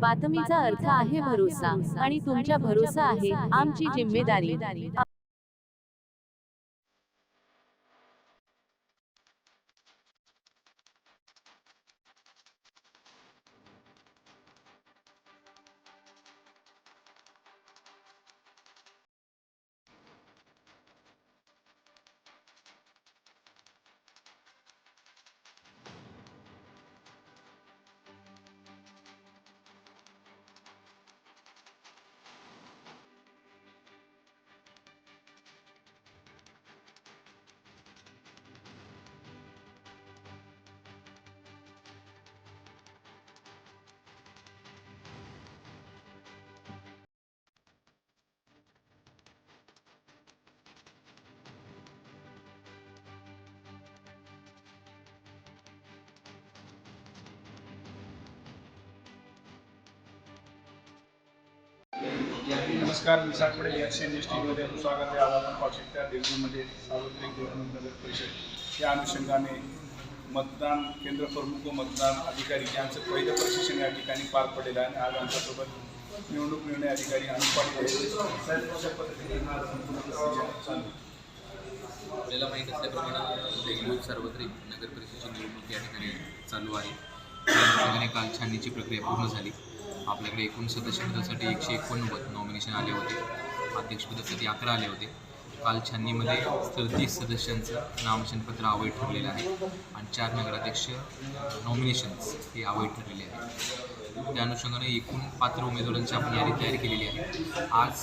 बातमीचा अर्थ आहे भरोसा. आणि तुमच्या भरोसा आहे आमची जिम्मेदारी. नमस्कार मी सातपडे या एस टीमध्ये आपलं स्वागत आहे. आज पाहू शकता सार्वत्रिक देवगण नगर परिषद या अनुषंगाने मतदान केंद्र प्रमुख व मतदान अधिकारी यांचं पहिलं प्रशिक्षण या ठिकाणी पार पडलेलं आहे. आणि आज आमच्यासोबत निवडणूक निर्णय अधिकारी अनु पाटील आपल्याला माहीत असल्याप्रमाणे देगलूर सार्वत्रिक नगर परिषदेची निवडणूक या ठिकाणी चालू आहे. त्या अनुषंगाने काल छाननीची प्रक्रिया पूर्ण झाली. आपल्याकडे एकूण सदस्यपदासाठी एकशे एकोणनव्वद नॉमिनेशन आले होते. अध्यक्षपदासाठी अकरा आले होते. काल छाननीमध्ये सदतीस सदस्यांचं नामशनपत्र अवैध ठरलेलं आहे आणि चार नगराध्यक्ष नॉमिनेशन्स हे अवैध ठरलेले आहेत. त्या अनुषंगाने एकूण पात्र उमेदवारांची आपण यादी तयार केलेली आहे. आज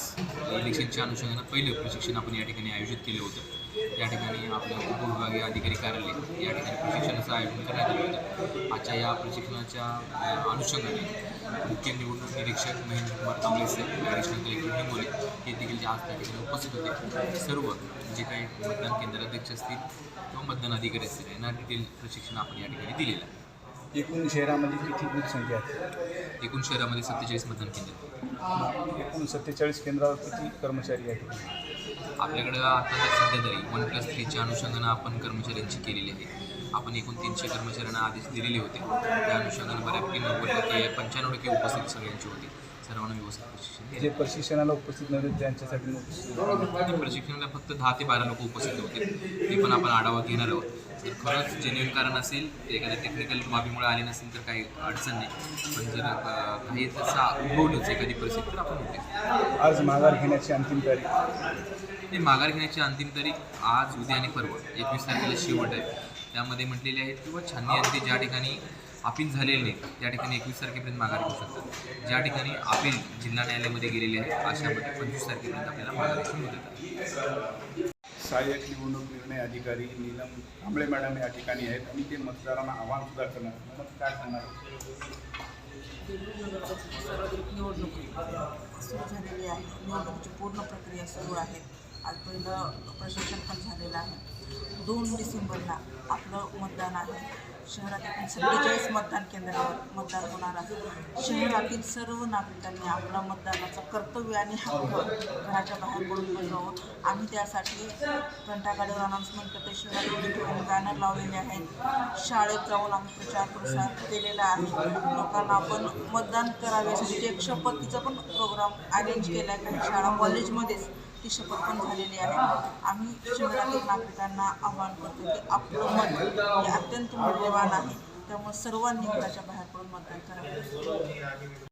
इलेक्शनच्या अनुषंगानं पहिलं प्रशिक्षण आपण या ठिकाणी आयोजित केलं होतं. या ठिकाणी आपलं उपविभागीय अधिकारी कार्यालय या ठिकाणी प्रशिक्षणाचं आयोजन करण्यात आलं होतं. आजच्या या प्रशिक्षणाच्या अनुषंगाने मुख्य निवडणूक निरीक्षक महेंद्र कुमार कांबळे साहेब ॲडिशनल कलेक्टर हिंगोली हे देखील जे आज त्या ठिकाणी उपस्थित होते. सर्व जे काही मतदान केंद्राध्यक्ष असतील किंवा मतदान अधिकारी असतील यांना डिटेल प्रशिक्षण आपण या ठिकाणी दिलेलं आहे. एकूण शहरामध्ये किती बूथ संख्या आहे एकूण शहरामध्ये सत्तेचाळीस मतदान केंद्र आहेत. एकूण सत्तेचाळीस केंद्रावर किती कर्मचारी ठिकाणी आपल्याकडं आता तर सध्या तरी वन प्लस थ्रीच्या अनुषंगानं आपण कर्मचाऱ्यांची केलेली आहे. आपण एकूण तीनशे कर्मचाऱ्यांना आदेश दिलेले होते. त्या अनुषंगानं बऱ्यापैकी नव्वद टक्के पंच्याण्णव टक्के उपस्थित सगळ्यांची होती. सर्वांना व्यवस्थित प्रशिक्षण जे दिलं. प्रशिक्षणाला उपस्थित नव्हते त्यांच्यासाठी नोटीस आणि प्रशिक्षणाला फक्त दहा ते बारा लोक उपस्थित होते. ते पण आपण आढावा घेणार आहोत. जर खरंच जेन्युन कारण असेल एखाद्या टेक्निकल बाबीमुळे आले नसेल तर काही अडचण नाही. पण जर अ, काही तसा उद्भवलंच एखादी परिस्थिती तर आपण होते. आज माघार घेण्याची अंतिम तारीख. ते माघार घेण्याची अंतिम तारीख आज उद्या आणि परवा एकवीस तारखेला शेवट आहे. त्यामध्ये म्हटलेले आहेत किंवा छाननी अंती ज्या ठिकाणी अपील झालेले त्या ठिकाणी एकवीस तारखेपर्यंत माघार घेऊ शकतात. ज्या ठिकाणी अपील जिल्हा न्यायालयामध्ये गेलेले आहे अशामध्ये पंचवीस तारखेपर्यंत आपल्याला माघार घेऊन सहाय्यक निवडणूक निर्णय अधिकारी नीलम कांबळे मॅडम या ठिकाणी आहेत आणि ते मतदारांना आव्हान सुद्धा करणार मग काय सांगणार सार्वत्रिक निवडणूक सुरू झालेली आहे निवडणुकीची पूर्ण प्रक्रिया सुरू आहे आज पहिलं प्रशिक्षण पण झालेलं आहे दोन डिसेंबरला आपलं मतदान आहे. शहरात एकूण सत्तेचाळीस मतदान केंद्रावर मतदान होणार आहे. शहरातील सर्व नागरिकांनी आपला मतदानाचं कर्तव्य आणि हक्क घराच्या बाहेर पडून बजावं. आम्ही त्यासाठी घंटागाडीवर अनाऊन्समेंट करते शहरात बॅनर लावलेले आहेत शाळेत जाऊन आम्ही प्रचार प्रसार केलेला आहे. लोकांना आपण मतदान करावे. यासाठी एक शपथीचा पण प्रोग्राम अरेंज केला आहे काही शाळा कॉलेजमध्येच ती शपथ पण झालेली आहे. आम्ही शहरातील नागरिकांना आवाहन करतो की आपलं मत हे अत्यंत मूल्यवान आहे. त्यामुळे सर्वांनी घराच्या बाहेर पडून मतदान करावं